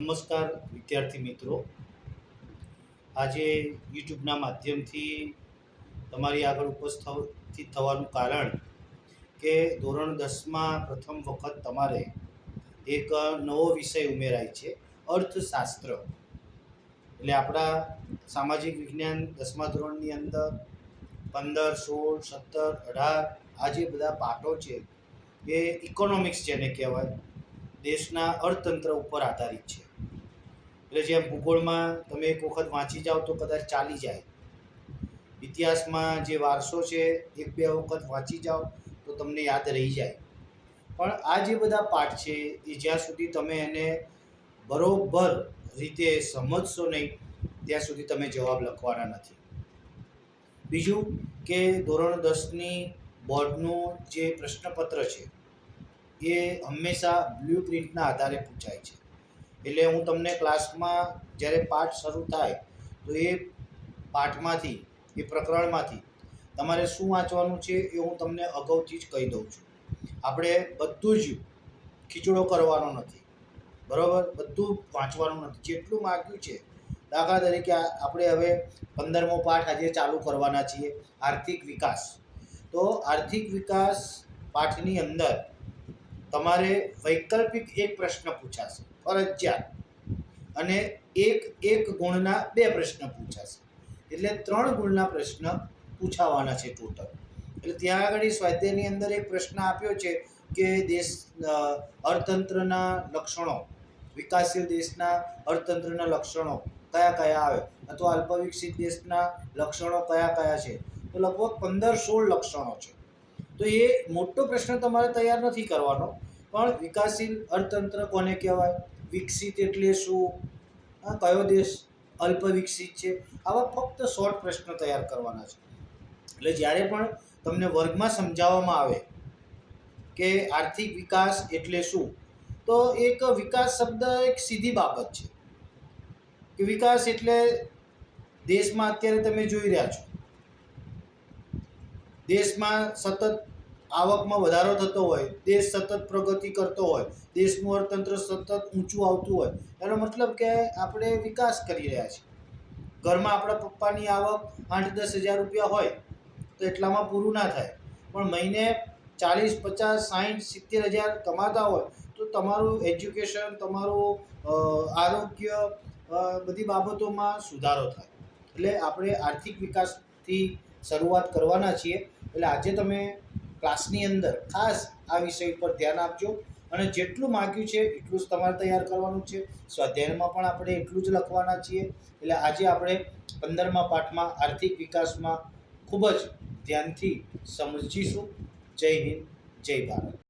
નમસ્કાર, વિદ્યાર્થી મિત્રો. આજે યુટ્યુબના માધ્યમથી તમારી આગળ ઉપસ્થિત થવાનું કારણ કે ધોરણ દસમાં પ્રથમ વખત તમારે એક નવો વિષય ઉમેરાય છે, અર્થશાસ્ત્ર. એટલે આપણા સામાજિક વિજ્ઞાન દસમા ધોરણની અંદર પંદર, સોળ, સત્તર, અઢાર, આ જે બધા પાઠો છે એ ઇકોનોમિક્સ જેને કહેવાય, દેશના અર્થતંત્ર ઉપર આધારિત છે. એટલે જેમ ભૂગોળમાં તમે એક વખત વાંચી જાઓ તો કદાચ ચાલી જાય. ઇતિહાસમાં જે વારસો છે, એક બે વખત વાંચી જાઓ તો તમને યાદ રહી જાય. પણ આ જે બધા પાઠ છે, એ જ્યાં સુધી તમે એને બરોબર રીતે સમજશો નહીં, ત્યાં સુધી તમે જવાબ લખવાના નથી. બીજું કે ધોરણ દસની બોર્ડનું જે પ્રશ્નપત્ર છે, એ હંમેશા બ્લુ પ્રિન્ટના આધારે પૂછાય છે. એટલે હું તમને ક્લાસમાં જ્યારે પાઠ શરૂ થાય, તો એ પાઠમાંથી, એ પ્રકરણમાંથી તમારે શું વાંચવાનું છે એ હું તમને અગાઉથી જ કહી દઉં છું. આપણે બધું જ ખીચડો કરવાનો નથી, બરાબર? બધું વાંચવાનું નથી. જેટલું માગ્યું છે, દાખલા તરીકે આપણે હવે પંદરમો પાઠ આજે ચાલુ કરવાના છીએ, આર્થિક વિકાસ. તો આર્થિક વિકાસ પાઠની અંદર તમારે વૈકલ્પિક એક પ્રશ્ન પૂછાશે. ફરજિયાત. અને એક એક ગુણના બે પ્રશ્ન પૂછાશે. એટલે ત્રણ ગુણના પ્રશ્ન પૂછાવાના છે ટોટલ એટલે ત્યાં આગળ સ્વાધ્યાયની અંદર એક પ્રશ્ન આપ્યો છે કે દેશ અર્થતંત્રના લક્ષણો, વિકાસશીલ દેશના અર્થતંત્રના લક્ષણો કયા કયા આવે? અથવા અલ્પવિકસિત દેશના લક્ષણો કયા કયા છે? તો લગભગ પંદર, સોળ લક્ષણો છે. તો એ મોટો પ્રશ્ન તમારે તૈયાર નથી કરવાનો, પણ વિકાસશીલ અર્થતંત્ર કોને કહેવાય? વિકસિત એટલે શું? હા, કયો દેશ અલ્પ વિકસિત છે? આવા ફક્ત શોર્ટ પ્રશ્નો તૈયાર કરવાના છે. એટલે જ્યારે પણ તમને વર્ગમાં સમજાવવામાં આવે કે આર્થિક વિકાસ એટલે શું તો એક વિકાસ શબ્દ એક સીધી બાબત છે. કે વિકાસ એટલે દેશમાં અત્યારે તમે જોઈ રહ્યા છો. દેશમાં સતત આવકમાં વધારો થતો હોય, દેશ સતત પ્રગતિ કરતો હોય, દેશનું અર્થતંત્ર સતત ઊંચું આવતું હોય, એનો મતલબ કે આપણે વિકાસ કરી રહ્યા છીએ. ઘરમાં આપણા પપ્પાની આવક આઠ દસ હજાર રૂપિયા હોય, તો એટલામાં પૂરું ના થાય. પણ મહિને ચાલીસ, પચાસ સાઠ સિત્તેર હજાર કમાતા હોય, તો તમારું એજ્યુકેશન, તમારું આરોગ્ય બધી બાબતોમાં સુધારો થાય. એટલે આપણે આર્થિક વિકાસથી શરૂઆત કરવાના છીએ. એટલે આજે તમે ક્લાસની અંદર ખાસ આ વિષય ઉપર ધ્યાન આપજો. અને જેટલું માગ્યું છે એટલું જ તમારે તૈયાર કરવાનું છે. સ્વાધ્યાયમાં પણ આપણે એટલું જ લખવાના છીએ. એટલે આજે આપણે પંદરમા પાઠમાં આર્થિક વિકાસમાં ખૂબ જ ધ્યાનથી સમજીશું. જય હિન્દ, જય ભારત.